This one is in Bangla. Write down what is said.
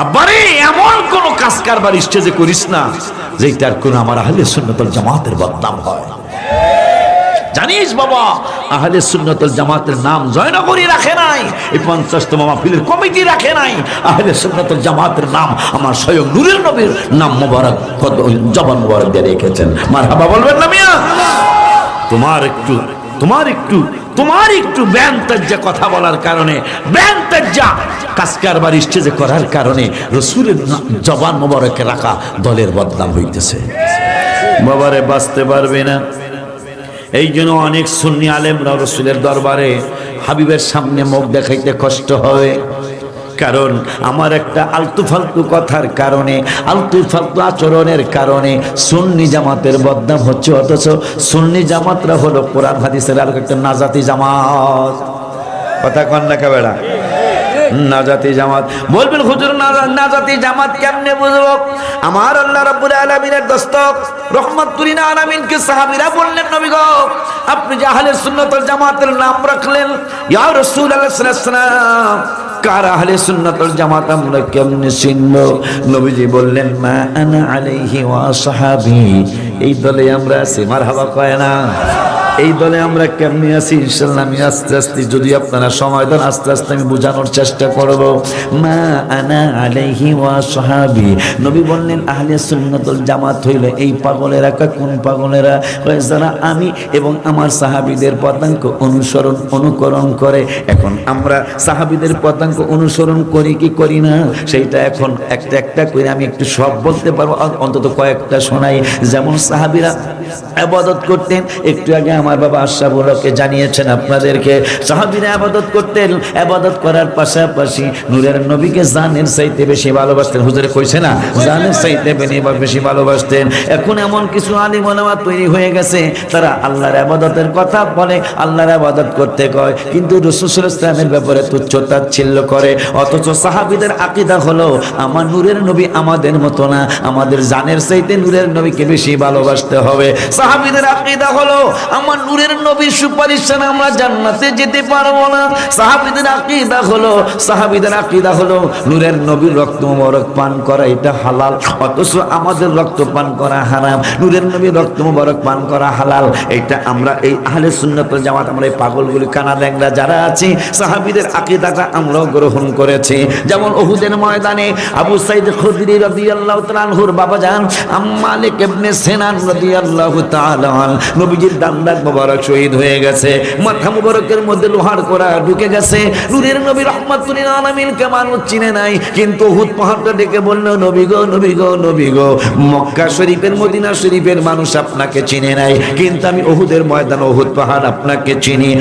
আব্বারে, এমন কোন কাজ কারবার স্টেজে করিস না যেটার কোন আমার আহলে সুন্নতল জামাতের বদনাম হয়। জানিস বাবা, আহলে সুন্নতল জামাতের নাম জয়নগরী রাখে নাই, এই পঞ্চাশতম মাহফিলের কমিটি রাখে নাই, আহলে সুন্নতল জামাতের নাম আমার স্বয়ং নূরের নবীর নাম মোবারক জবান মোবারক দিয়ে রেখেছেন। মার হাবা বলবেন না মিয়া? তোমার একটু তোমার একটু তোমার একটু ব্যান তাজ্জা কথা বলার কারণে ব্যান তাজ্জা কাজকারবার স্টেজে করার কারণে রসুলের জবান মোবারকে রাখা দলের বদনাম হইতেছে। বাবারে, বাঁচতে পারবে না। এই জন্য অনেক সুন্নি আলেমরা রসুলের দরবারে হাবিবের সামনে মুখ দেখাইতে কষ্ট হবে কারণ আমার একটা আলতু ফালতু কথার কারণে আলতু ফালতু আচরণের কারণে সুন্নি জামাতের বদনাম হচ্ছে, অথচ সুন্নি জামাতরা হলো কোরআন, হাদিসের আর একটা নাজাতি জামাত। কথা কন না কেবেড়া? নাজাতি জামাত। বলবেন, হুজুর নাজাতি জামাত কেমনে বুঝব? আমার আল্লাহ রাব্বুল আলামিনের দস্তক রহমাতুল্লিন আলামিনকে সাহাবীরা বললেন, নবী গো, আপনি যে আহলে সুন্নাতুল জামাতের নাম রাখলেন, ইয়া রাসূলুল্লাহ সাল্লাল্লাহু কার আহলে সুন্নাতুল জামাত আমরা কেমনে চিনব? নবীজি বললেন, মা আনা আলাইহি ওয়া সাহাবি। এই দলে আমরা আছি, মারহাবা কয় না? এই দলে আমরা কেমনি আছি? ইনশাল্লাহ আমি আস্তে আস্তে যদি আপনারা সময় দেন, আস্তে আস্তে আমি বোঝানোর চেষ্টা করব। মা আনা আলাইহি ওয়া সাহাবি। নবী বললেন, আহলে সুন্নাতুল জামাত হইলে এই পাগলেরা কোন পাগলেরা? যারা আমি এবং আমার সাহাবীদের পদাঙ্ক অনুসরণ, অনুকরণ করে। এখন আমরা সাহাবীদের পদাঙ্ক অনুসরণ করি কি করি না? সেইটা এখন একটা একটা করে আমি একটু সব বলতে পারব। অন্তত কয়েকটা শোনাই। যেমন সাহাবীরা আবাদত করতেন। একটু আগে আমার বাবা আশরাফুল্লাহকে জানিয়েছেন আপনাদেরকে, সাহাবীরা আবাদত করতেন। আবাদত করার পাশাপাশি নূরের নবীকে জানের চাইতে বেশি ভালোবাসতেন। হুজুরে কইছে না, জানের চাইতে বেশি ভালোবাসতেন। এখন এমন কিছু আলিম ওলামা তৈরি হয়ে গেছে, তারা আল্লাহর আবাদতের কথা বলে, আল্লাহর আবাদত করতে কয়। কিন্তু রসুল ইসলামের ব্যাপারে তুচ্ছ তাচ্ছিল্য করে। অথচ সাহাবিদের আকিদা হলো, আমার নূরের নবী আমাদের মতো না, আমাদের জানের চাইতে নূরের নবীকে বেশি ভালোবাসতে হবে। সাহাবীদের আকিদা হলো, আমার নূরের নবীর সুপারিশ ছাড়া আমরা জান্নাতে যেতে পারব না। সাহাবীদের আকিদা হলো, সাহাবীদের আকিদা হলো, নূরের নবীর রক্ত মোবারক পান করা, এটা হালাল। অথচ আমাদের রক্ত পান করা হারাম। নূরের নবীর রক্ত মোবারক পান করা হালাল। এটা আমরা এই আহলে সুন্নাতুল জামাত, আমরা এই পাগলগুলি কানা ল্যাংরা যারা আছি, সাহাবীদের আকিদাটা আমরাও গ্রহণ করেছি। যেমন ওহুদের ময়দানে আবু সাইদ খুদরি রাদিয়াল্লাহু তাআলা আনহুর বাবা যান মালিক ইবনে সিনান রাদিয়াল্লাহু নবীজির দান্দার মোবারক শহীদ হয়ে গেছে। মাথা মধ্যে লোহার করা ঢুকে গেছে। মানুষ চিনে নাই। কিন্তু পাহাড়টা ডেকে বলল, নবী গো নবী গো নবী গো, মক্কা শরীফের, মদিনা শরীফের মানুষ আপনাকে চিনে নাই। কিন্তু আমি ওহুদের ময়দান ওহুদ পাহাড় আপনাকে চিনি।